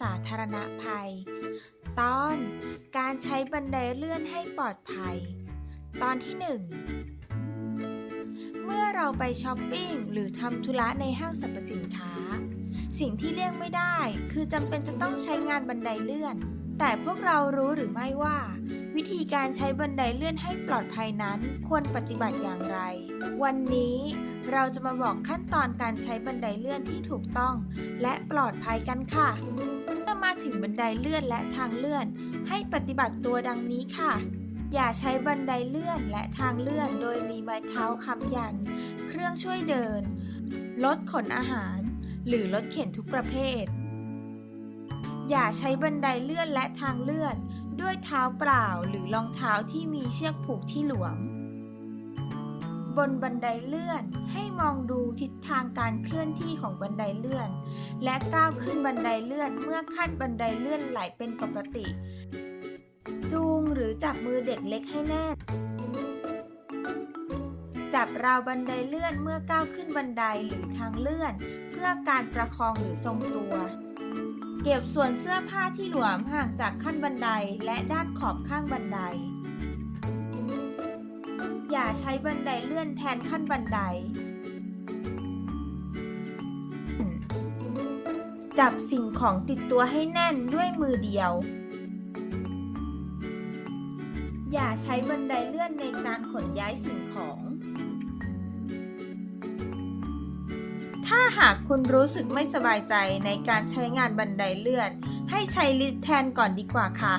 สาธารณภัย ตอนการใช้บันไดเลื่อนให้ปลอดภัย ตอนที่ 1 เมื่อเราไปช้อปปิ้งหรือทำธุระในห้างสรรพสินค้า สิ่งที่เลี่ยงไม่ได้ คือจำเป็นจะต้องใช้งานบันไดเลื่อน แต่พวกเรารู้หรือไม่ว่า วิธีการใช้บันไดเลื่อนให้ปลอดภัยนั้นควรปฏิบัติอย่างไร วันนี้ เราจะมาบอกขั้นตอนการใช้บันไดเลื่อนที่ถูกต้อง และปลอดภัยกันค่ะ เมื่อมาถึงบันไดเลื่อนและทางเลื่อน ให้ปฏิบัติตัวดังนี้ค่ะ อย่าใช้บันไดเลื่อนและทางเลื่อนโดยมีไม้เท้าค้ำยัน เครื่องช่วยเดิน รถขนอาหาร หรือรถเข็นทุกประเภท อย่าใช้บันไดเลื่อนและทางเลื่อน ด้วยเท้าเปล่าหรือรองเท้าที่มีเชือกผูกที่หลวม บนบันไดเลื่อน ให้มองดูทิศทางการเคลื่อนที่ของบันไดเลื่อน และก้าวขึ้นบันไดเลื่อนเมื่อขั้นบันไดเลื่อนไหลเป็นปกติ จูงหรือจับมือเด็กเล็กให้แน่นจับราวบันไดเลื่อนเมื่อก้าวขึ้นบันไดหรือทางเลื่อน เพื่อการประคองหรือทรงตัว เก็บส่วนเสื้อผ้าที่หลวมห่างจากขั้นบันไดและด้านขอบข้างบันได ใช้บันไดเลื่อนแทนขั้นบันได จับสิ่งของติดตัวให้แน่นด้วยมือเดียว อย่าใช้บันไดเลื่อนในการขนย้ายสิ่งของ ถ้าหากคุณรู้สึกไม่สบายใจในการใช้งานบันไดเลื่อน ให้ใช้ลิฟต์แทนก่อนดีกว่าค่ะ